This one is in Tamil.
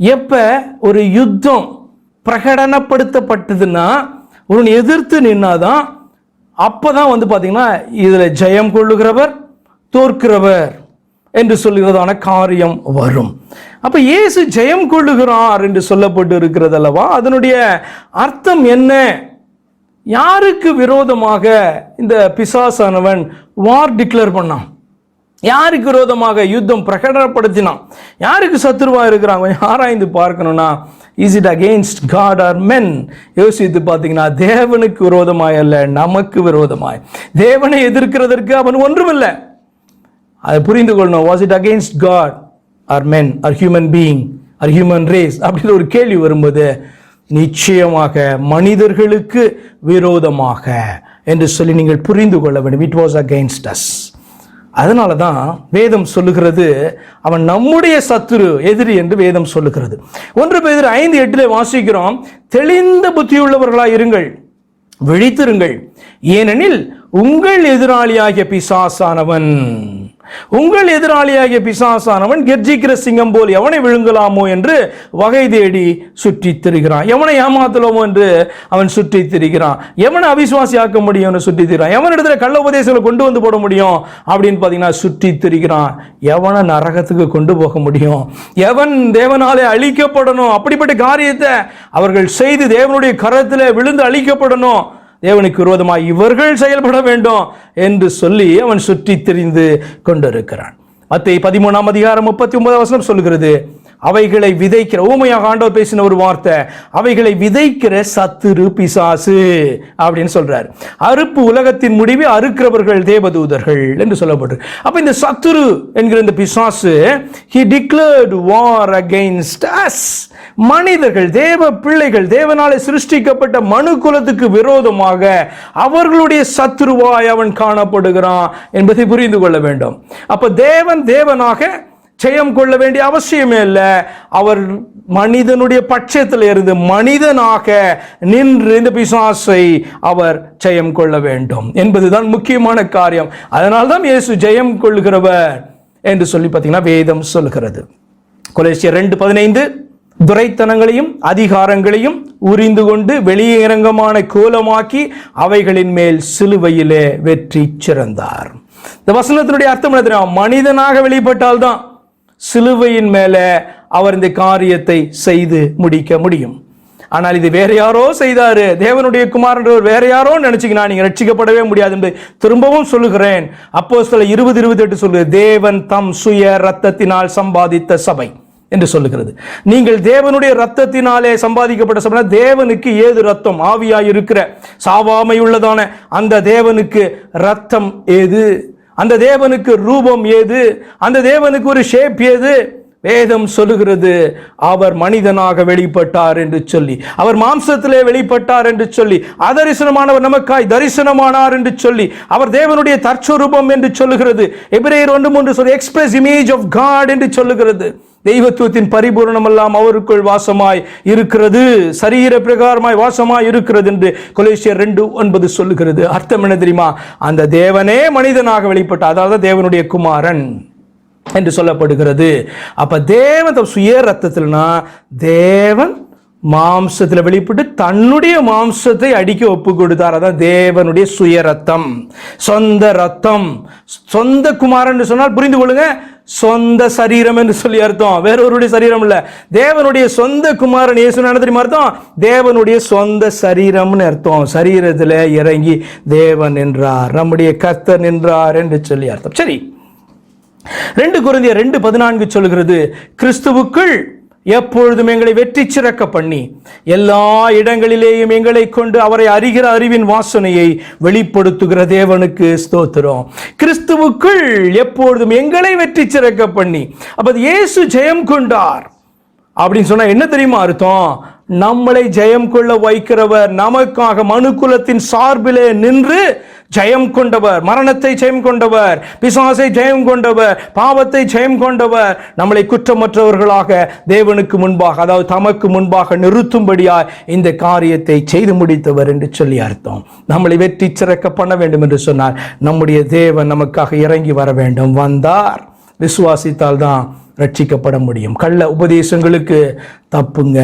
எப்போ ஒரு யுத்தம் பிரகடனப்படுத்தப்பட்டதுன்னா ஒருவன் எதிர்த்து நின்னாதான் அப்பதான் வந்து பாத்தீங்கன்னா இதில் ஜெயம் கொள்ளுகிறவர் தோற்கிறவர் என்று சொல்லுகிறதான காரியம் வரும். அப்போ இயேசு ஜெயம் கொள்ளுகிறார் என்று சொல்லப்பட்டு இருக்கிறது அல்லவா அதனுடைய அர்த்தம் என்ன? யாருக்கு விரோதமாக இந்த பிசாசானவன் வார் டிக்ளேர் பண்ணான்? யாருக்கு விரோதமாக யுத்தம் பிரகடனப்படுத்தினான்? யாருக்கு சத்துருவா இருக்கிறான்? கொஞ்சம் ஆராய்ந்து பார்க்கணும்னா is it against God or men யோசித்து பார்த்தீங்கன்னா தேவனுக்கு விரோதமாய் அல்ல நமக்கு விரோதமாய். தேவனை எதிர்க்கிறதற்கு அவன் ஒன்றுமில்லை. அதை புரிந்து கொள்ளணும். Was it against God or men or human being or human race அப்படின்னு ஒரு கேள்வி வரும்போது நிச்சயமாக மனிதர்களுக்கு விரோதமாக என்று சொல்லி நீங்கள் புரிந்து கொள்ள வேண்டும். இட் வாஸ் அகெயின்ஸ்ட் அஸ் அதனால தான் வேதம் சொல்லுகிறது அவன் நம்முடைய சத்துரு எதிரி என்று வேதம் சொல்லுகிறது. ஒன்று பேர் ஐந்து எட்டில் வாசிக்கிறோம் தெளிந்த புத்தியுள்ளவர்களாக இருங்கள் விழித்திருங்கள். ஏனெனில் உங்கள் எதிராளியாகிய பிசாசானவன். உங்கள் எதிராளியாகிய பிசாசானவன் கெர்ஜிக்கிற சிங்கம் போல் எவனை விழுங்கலாமோ என்று வகை தேடி சுற்றி திரிகிறான். எவனை ஏமாத்தலாமோ என்று அவன் சுற்றி திரிகிறான். எவனை அவிசுவாசியாக்க முடியும் என்று சுற்றித் திரிகிறான். எவன் இடத்துல கள்ள உபதேசங்களை கொண்டு வந்து போட முடியும் அப்படின்னு பார்த்தீங்கன்னா சுற்றி திரிகிறான். எவனை நரகத்துக்கு கொண்டு போக முடியும்? எவன் தேவனாலே அழிக்கப்படணும்? அப்படிப்பட்ட காரியத்தை அவர்கள் செய்து தேவனுடைய கரத்தில் விழுந்து அழிக்கப்படணும்? தேவனுக்கு விரோதமாக இவர்கள் செயல்பட வேண்டும் என்று சொல்லி அவன் சுற்றி திரிந்து கொண்டிருக்கிறான். மத்திய பதிமூணாம் அதிகாரம் முப்பத்தி ஒன்பதாம் வசனம் சொல்கிறது அவைகளை விதைக்கிற ஊமையாக ஆண்டவர் பேசின ஒரு வார்த்தை அவைகளை விதைக்கிற சத்துரு பிசாசு அப்படின்னு சொல்றார். அறுப்பு உலகத்தின் முடிவு அறுக்கிறவர்கள் தேவதூதர்கள் என்று சொல்லப்பட்டு அப்ப இந்த சத்துரு என்கிற இந்த பிசாசு he declared war against us மனிதர்கள் தேவ பிள்ளைகள் தேவனாலே சிருஷ்டிக்கப்பட்ட மனு குலத்துக்கு விரோதமாக அவர்களுடைய சத்ருவாய் அவன் காணப்படுகிறான் என்பதை புரிந்து கொள்ள வேண்டும். அப்ப தேவன் தேவனாக ஜெயம் கொள்ள வேண்டிய அவசியமே இல்லை. அவர் மனிதனுடைய பட்சத்தில் இருந்து மனிதனாக நின்று இந்த பிசாசை அவர் ஜெயம் கொள்ள வேண்டும் என்பதுதான் முக்கியமான காரியம். அதனால்தான் இயேசு ஜெயம் கொள்கிறவர் என்று சொல்லி பார்த்தீங்கன்னா வேதம் சொல்கிறது. கொலேசியர் ரெண்டு பதினைந்து துரைத்தனங்களையும் அதிகாரங்களையும் உரிந்து கொண்டு வெளியரங்கமான கோலமாக்கி அவைகளின் மேல் சிலுவையிலே வெற்றி சிறந்தார். இந்த வசனத்தினுடைய அர்த்தம் என்ன தெரியும் மனிதனாக வெளிப்பட்டால்தான் சிலுவையின் மேலே அவர் இந்த காரியத்தை செய்து முடிக்க முடியும். ஆனால் இது வேற யாரோ செய்தாரு. தேவனுடைய குமாரன்றவர் வேற யாரோ நினைச்சீங்கன்னா நீங்க ரட்சிக்கப்படவே முடியாது என்று திரும்பவும் சொல்லுகிறேன். அப்போ சில இருபது இருபத்தி எட்டு சொல்லுது தேவன் தம் சுய ரத்தத்தினால் சம்பாதித்த சபை. என்று சொல்லுகிறது. நீங்கள் தேவனுடைய ரத்தத்தினாலே சம்பாதிக்கப்பட்ட சபை தேவனுக்கு ஏது ரத்தம் ஆவியாய் இருக்கிற சாவாமையுள்ளதான அந்த தேவனுக்கு ரத்தம் ஏது? அந்த தேவனுக்கு ரூபம் ஏது? அந்த தேவனுக்கு ஒரு ஷேப் ஏது? வேதம் சொல்லுகிறது அவர் மனிதனாக வெளிப்பட்டார் என்று சொல்லி. அவர் மாம்சத்திலே வெளிப்பட்டார் என்று சொல்லி. அதரிசனமானவர் நமக்காய் தரிசனமானார் என்று சொல்லி. அவர் தேவனுடைய தற்சொரூபம் என்று சொல்லுகிறது. எபிரேயர் ஒன்று மூன்று சொல்லி எக்ஸ்பிரஸ் இமேஜ் ஆஃப் காட் என்று சொல்லுகிறது. தெய்வத்துவத்தின் பரிபூரணம் எல்லாம் அவருக்குள் வாசமாய் இருக்கிறது. சரீர பிரகாரமாய் வாசமாய் இருக்கிறது என்று கொலேசியர் ரெண்டு ஒன்பது சொல்லுகிறது. அர்த்தம் என்ன தெரியுமா? அந்த தேவனே மனிதனாக வெளிப்பட்ட அதாவது தேவனுடைய குமாரன். என்று சொல்லப்படுகிறது. அப்போ தேவன் தம் சுய ரத்தத்தில்னா தேவன் மாம்சத்தில் வெளிப்பட்டு தன்னுடைய மாம்சத்தை அடிக்க ஒப்பு கொடுத்தார் அதான் தேவனுடைய சுய ரத்தம் சொந்த ரத்தம் சொந்த குமாரன் சொன்னால் புரிந்து கொள்ளுங்க சொந்த சரீரம் என்று சொல்லி அர்த்தம். வேறொருடைய சரீரம் இல்ல. தேவனுடைய சொந்த குமாரன் இயேசு என்ன தெரியுமா அர்த்தம்? தேவனுடைய சொந்த சரீரம்னு அர்த்தம். சரீரத்தில் இறங்கி தேவன் என்றார் நம்முடைய கர்த்தர் நின்றார் என்று சொல்லி அர்த்தம். சரி. ரெண்டு குருந்திய ரெண்டு பதினான்கு சொல்கிறது கிறிஸ்துவுக்குள் எப்பொழுதும் எங்களை வெற்றி சிறக்க பண்ணி எல்லா இடங்களிலேயும் எங்களை கொண்டு அவரை அறிகிற அறிவின் வாசனையை வெளிப்படுத்துகிற தேவனுக்கு ஸ்தோத்திரம். கிறிஸ்துவுக்குள் எப்பொழுதும் எங்களை வெற்றி சிறக்க பண்ணி அப்போ இயேசு ஜெயம் கொண்டார். அப்படின்னு சொன்னா என்ன தெரியுமா அர்த்தம்? நம்மளை ஜெயம் கொள்ள வைக்கிறவர் நமக்காக மனுக்குலத்தின் சார்பிலே நின்று ஜெயம் கொண்டவர் மரணத்தை ஜெயம் கொண்டவர் பிசாசை ஜெயம் கொண்டவர் பாவத்தை ஜெயம் கொண்டவர் நம்மளை குற்றமற்றவர்களாக தேவனுக்கு முன்பாக அதாவது தமக்கு முன்பாக நிறுத்தும்படியாய் இந்த காரியத்தை செய்து முடித்தவர் என்று சொல்லி அர்த்தம். நம்மளை வெற்றி சிறக்க பண்ண வேண்டும் என்று சொன்னார். நம்முடைய தேவன் நமக்காக இறங்கி வர வேண்டும். வந்தார். விசுவாசித்தால் தான் ரட்சிக்கப்பட முடியும். கள்ள உபதேசங்களுக்கு தப்புங்க.